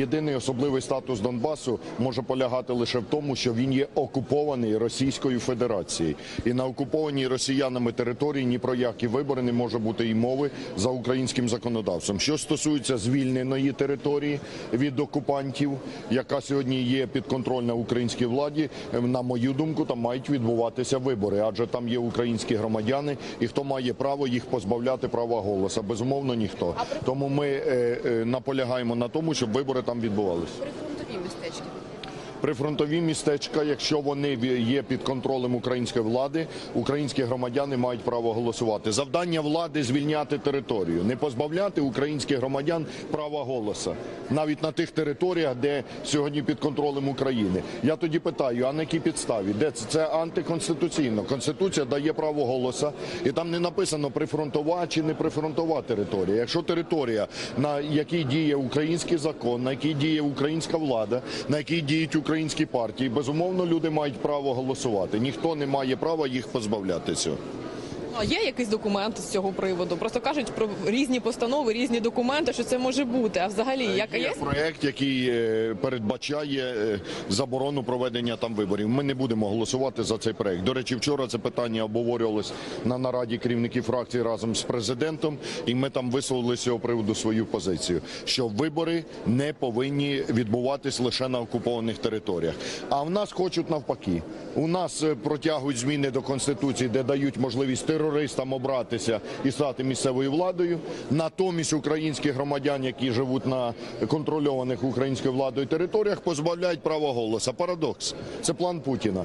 Єдиний особливий статус Донбасу може полягати лише в тому, що він є окупований Російською Федерацією. І на окупованій росіянами території ні про які вибори не може бути і мови за українським законодавством. Що стосується звільненої території від окупантів, яка сьогодні є підконтрольна українській владі, е, на мою думку, там мають відбуватися вибори, адже там є українські громадяни, і хто має право їх позбавляти права голосу? Безумовно, ніхто. Тому ми е, е, наполягаємо на тому, щоб вибори там відбувалися. Прифронтові містечки. Прифронтові містечка, якщо вони є під контролем української влади, українські громадяни мають право голосувати. Завдання влади звільняти територію, не позбавляти українських громадян права голосу, навіть на тих територіях, де сьогодні під контролем України. Я тоді питаю, а на якій підставі? Де це? Це антиконституційно. Конституція дає право голосу, і там не написано прифронтова чи не прифронтова територія. Якщо територія, на якій діє український закон, на якій діє українська влада, на якій діють українські партії, безумовно, люди мають право голосувати. Ніхто не має права їх позбавляти цього. А є якийсь документ з цього приводу? Просто кажуть про різні постанови, різні документи, що це може бути. А взагалі, яка Є є проект, який е, передбачає е, заборону проведення там виборів. Ми не будемо голосувати за цей проект. До речі, вчора це питання обговорювалось на нараді керівників фракцій разом з президентом, і ми там висловили з цього приводу свою позицію, що вибори не повинні відбуватись лише на окупованих територіях. А в нас хочуть навпаки. У нас е, протягують зміни до конституції, де дають можливість терористам обратися і стати місцевою владою. Натомість українських громадян, які живуть на контрольованих українською владою територіях, позбавляють права голосу. Парадокс. Це план Путіна.